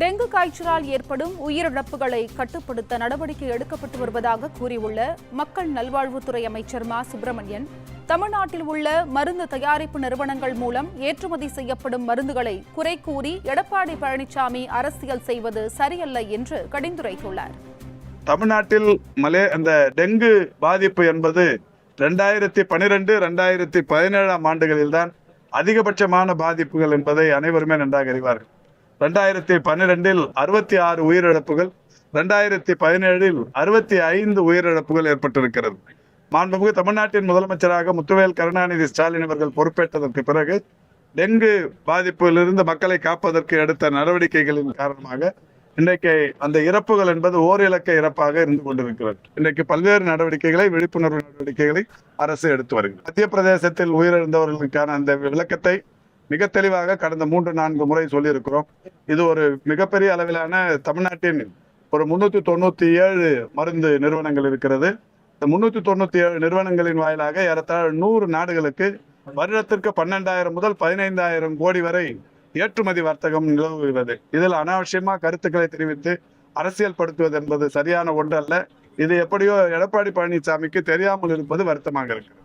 Dengue காய்ச்சலால் ஏற்படும் உயிரிழப்புகளை கட்டுப்படுத்த நடவடிக்கை எடுக்கப்பட்டு வருவதாக கூறியுள்ள மக்கள் நல்வாழ்வுத்துறை அமைச்சர் மா. சுப்பிரமணியன் தமிழ்நாட்டில் உள்ள மருந்து தயாரிப்பு நிறுவனங்கள் மூலம் ஏற்றுமதி செய்யப்படும் மருந்துகளை குறை கூறி எடப்பாடி பழனிசாமி அரசியல் செய்வது சரியல்ல என்று கடிந்துரைத்துள்ளார். தமிழ்நாட்டில் மலே அந்த டெங்கு பாதிப்பு என்பது ரெண்டாயிரத்தி பனிரெண்டு ரெண்டாயிரத்தி பதினேழாம் ஆண்டுகளில்தான் அதிகபட்சமான பாதிப்புகள் என்பதை அனைவருமே நன்றாக அறிவார்கள். ரெண்டாயிரத்தி பன்னிரெண்டில் அறுபத்தி ஆறு உயிரிழப்புகள் ரெண்டாயிரத்தி பதினேழில் அறுபத்தி ஐந்து உயிரிழப்புகள் ஏற்பட்டிருக்கிறது. மாண்புமிகு தமிழ்நாட்டின் முதலமைச்சராக முத்துவேல் கருணாநிதி ஸ்டாலின் அவர்கள் பொறுப்பேற்றதற்கு பிறகு டெங்கு பாதிப்பிலிருந்து மக்களை காப்பதற்கு எடுத்த நடவடிக்கைகளின் காரணமாக இன்றைக்கு அந்த இறப்புகள் என்பது ஓர் இலக்க இறப்பாக இருந்து கொண்டிருக்கிறது. இன்றைக்கு பல்வேறு நடவடிக்கைகளை விழிப்புணர்வு நடவடிக்கைகளை அரசு எடுத்து வருகிறது. மத்திய பிரதேசத்தில் உயிரிழந்தவர்களுக்கான அந்த விளக்கத்தை மிக தெளிவாக கடந்த மூன்று நான்கு முறை சொல்லியிருக்கிறோம். இது ஒரு மிகப்பெரிய அளவிலான தமிழ்நாட்டின் ஒரு முன்னூத்தி தொண்ணூத்தி ஏழு மருந்து நிறுவனங்கள் இருக்கிறது. இந்த முன்னூத்தி தொண்ணூத்தி ஏழு நிறுவனங்களின் வாயிலாக ஏறத்தாழ நூறு நாடுகளுக்கு வருடத்திற்கு பன்னெண்டாயிரம் முதல் பதினைந்தாயிரம் கோடி வரை ஏற்றுமதி வர்த்தகம் நிலவுகிறது. இதில் அனாவசியமா கருத்துக்களை தெரிவித்து அரசியல் படுத்துவது என்பது சரியான ஒன்று அல்ல இது எப்படியோ எடப்பாடி பழனிசாமிக்கு தெரியாமல் இருப்பது வருத்தமாக இருக்கிறது.